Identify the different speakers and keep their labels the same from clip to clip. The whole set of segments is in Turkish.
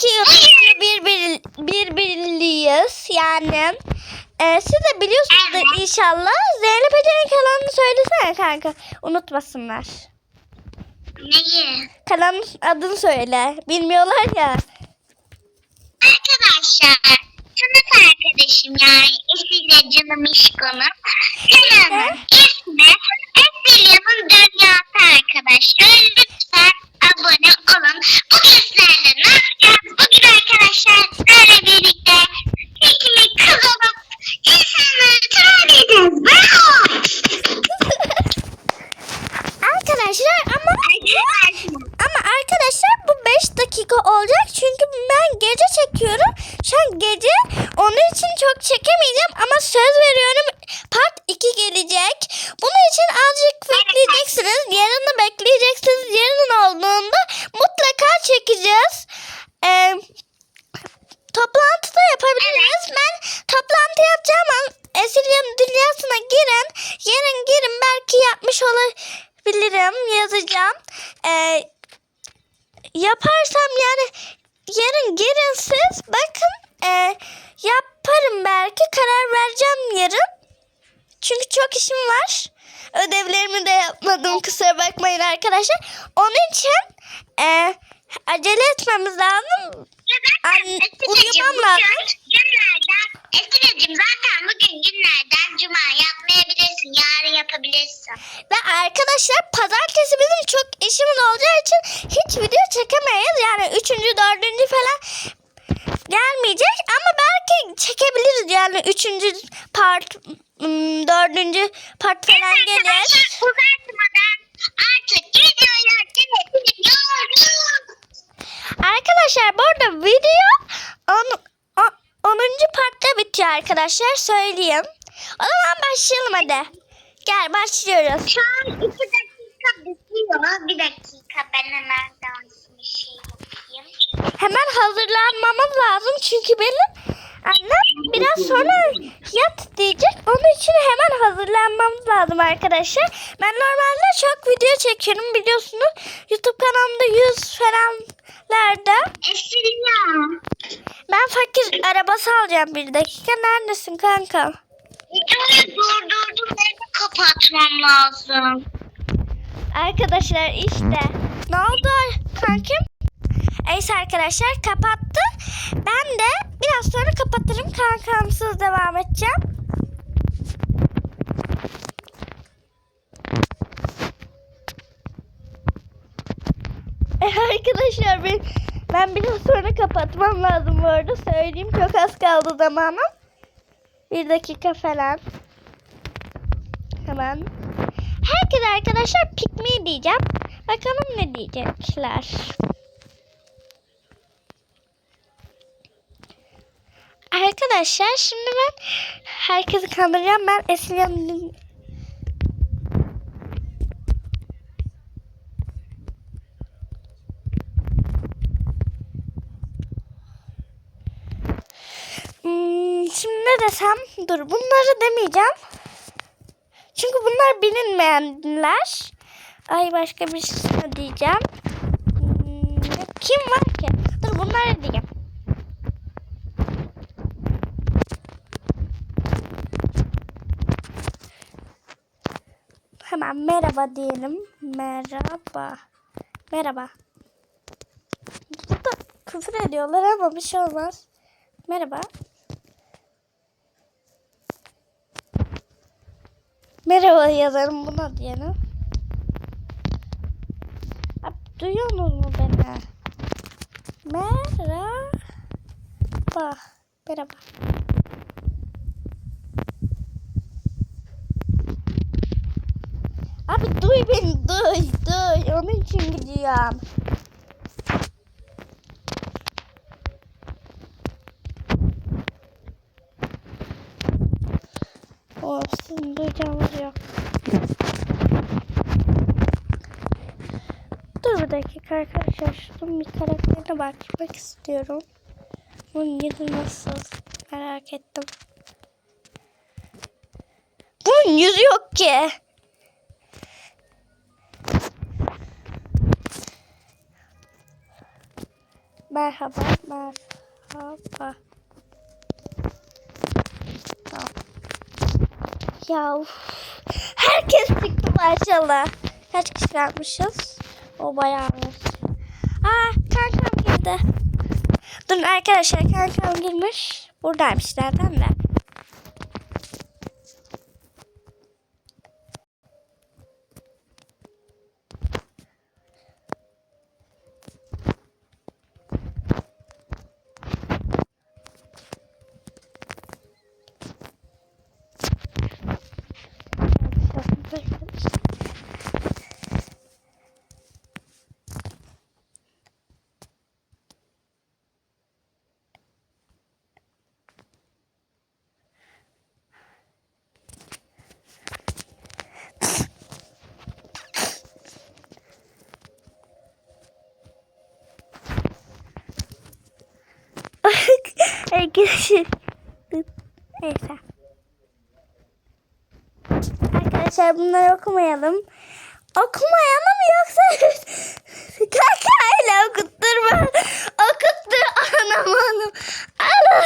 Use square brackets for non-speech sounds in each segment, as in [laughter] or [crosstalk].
Speaker 1: iki YouTube'cu birbir, birbirliyiz yani. E, siz de biliyorsunuzdur inşallah. Zeynep Ece'nin kanalını söylesene kanka. Unutmasınlar.
Speaker 2: Neyi?
Speaker 1: Kanalın adını söyle. Bilmiyorlar ya.
Speaker 2: Arkadaşlar, sınıf arkadaşım yani Esiyle canım işkonum. Kanalın ismi Esilya'nın Dünyası arkadaşlar. Lütfen abone olun. Sizlerle ne yapacağız? Bugün arkadaşlar sizlerle birlikte teknik kız olup insanları trolleyeceğiz. Bravo! [laughs]
Speaker 1: Arkadaşlar ama ama arkadaşlar bu 5 dakika olacak çünkü ben gece çekiyorum. Şu an gece onun için çok çekemeyeceğim ama söz veriyorum part 2 gelecek. Bunun için azıcık bekleyeceksiniz. Yarını bekleyeceksiniz. Yarın olduğunda mutlaka çekeceğiz. Ee, toplantı da yapabiliriz. Ben toplantı yapacağım ama Esilya'nın dünyasına girin. Yarın girin belki yapmış olabilirim. Yazacağım. Ee, yaparsam yani yarın girin siz. Bakın e, yaparım belki. Karar vereceğim yarın. Çünkü çok işim var. Ödevlerimi de yapmadım kusura bakmayın arkadaşlar. Onun için e, acele etmemiz lazım. An- uyumam lazım.
Speaker 2: Günlerden, zaten bugün günlerden cuma yapmayabilirsin. Yarın yapabilirsin.
Speaker 1: Ve arkadaşlar pazartesi bizim çok işimiz olacağı için hiç video çekemeyiz. Yani üçüncü, dördüncü falan gelmeyecek. Ama belki çekebiliriz yani üçüncü part, ım, dördüncü part falan gelir.
Speaker 2: Arkadaşlar uzatmadan artık videoyu.
Speaker 1: Arkadaşlar bu arada video on, o- 10. partta bitiyor arkadaşlar söyleyeyim. O zaman başlayalım hadi. Gel başlıyoruz.
Speaker 2: Şu an iki dakika bitiyor. Bir dakika ben hemen dans bir şey yapayım.
Speaker 1: Hemen hazırlanmamız lazım çünkü benim annem biraz sonra yat diyecek. Onun için hemen hazırlanmamız lazım arkadaşlar. Ben normalde çok video çekiyorum biliyorsunuz. YouTube kanalımda 100 falanlarda. Ben fakir arabası alacağım bir dakika. Neredesin kanka?
Speaker 2: Videoyu durdurdum. Beni kapatmam lazım.
Speaker 1: Arkadaşlar işte. Ne oldu kankim? Neyse arkadaşlar kapattı. Ben de biraz sonra kapatırım. Kankamsız devam edeceğim. Eh, arkadaşlar ben, ben biraz sonra kapatmam lazım bu arada. Söyleyeyim çok az kaldı zamanım. Bir dakika falan. Hemen. Herkese arkadaşlar pikmi diyeceğim. Bakalım ne diyecekler. Arkadaşlar şimdi ben herkesi kandıracağım. Ben Esin'in Hmm, şimdi ne desem? Dur bunları demeyeceğim. Çünkü bunlar bilinmeyenler. Ay başka bir şey diyeceğim. Hmm, kim var ki? Dur bunları diyeceğim. Merhaba diyelim. Merhaba. Merhaba. Burada küfür ediyorlar ama bir şey olmaz. Merhaba. Merhaba yazarım buna diyelim. Abi, duyuyorsunuz mu beni? Merhaba. Merhaba. Abi beni duy duy. Onun için gidiyorum. Oh, sizin duyacağınız yok. Dur bir dakika arkadaşlar. Şunun bir karakterine bakmak istiyorum. Bunun yüzü nasıl? Merak ettim. Bunun yüzü yok ki. Merhaba. Merhaba. Tamam. Ya uf. herkes çıktı maşallah. Kaç kişi kalmışız? O bayağımış. Aa kankam girdi. Durun arkadaşlar kankam girmiş. Buradaymış zaten de. Arkadaşlar. Neyse. Arkadaşlar bunları okumayalım. Okumayalım yoksa [laughs] kanka hala okutturma. Okuttur anam anam. Anam.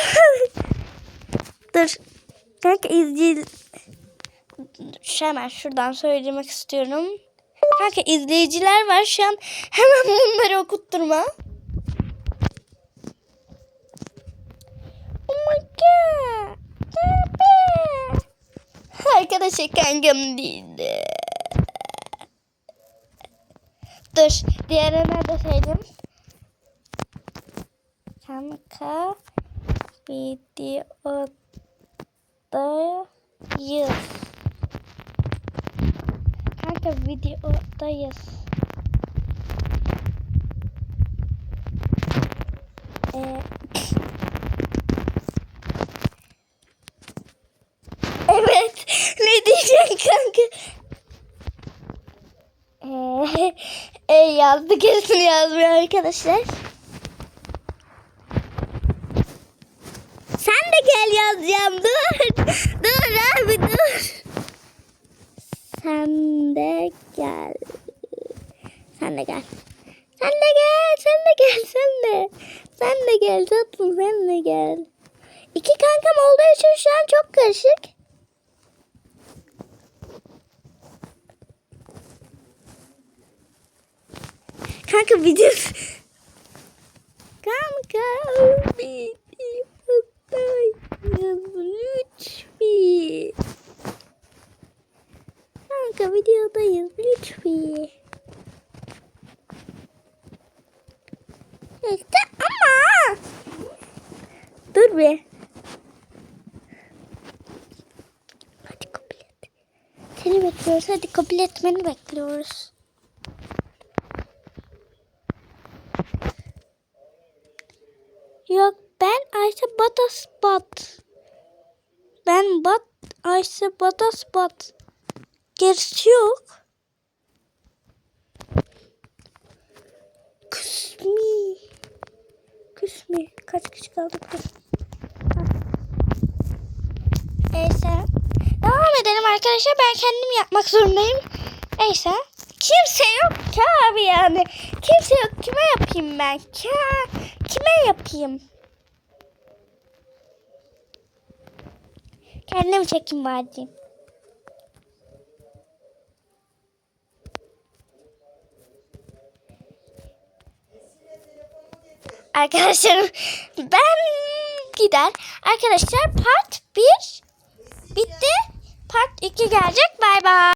Speaker 1: Dur. Kanka izleyici... Şu hemen şuradan söylemek istiyorum. Kanka izleyiciler var şu an. Hemen bunları okutturma. Arkadaşlar kankam değildi. Dur. Diğerine de söyleyeyim. Kanka videodayız. Kanka videodayız. Ee, Evet. Ne diyeceksin kanka? Ee, e, yazdı kesin yazmıyor arkadaşlar. Sen de gel yazacağım. Dur. Dur abi dur. Sen de gel. Sen de gel. Sen de gel. Sen de gel. Sen de. Sen de gel tatlım. Sen de gel. İki kankam olduğu için şu an çok karışık. Kanka video... Kanka lütfen. Kanka videodayız lütfen. İşte ama. Dur be. Hadi kabul et. Seni bekliyoruz. Hadi kabul etmeni bekliyoruz. Yok ben Ayşe Batas Bat. Ben Bat Ayşe Batas Bat. Gerisi yok. Kısmi. Kısmi. Kaç kişi kaldı? Neyse. Devam edelim arkadaşlar. Ben kendim yapmak zorundayım. Neyse. Kimse yok ki abi yani. Kimse yok. Kime yapayım ben? Ki, kime yapayım? Kendim çekim bari. Arkadaşlarım ben gider. Arkadaşlar part 1 bitti. Part 2 gelecek. Bay bay.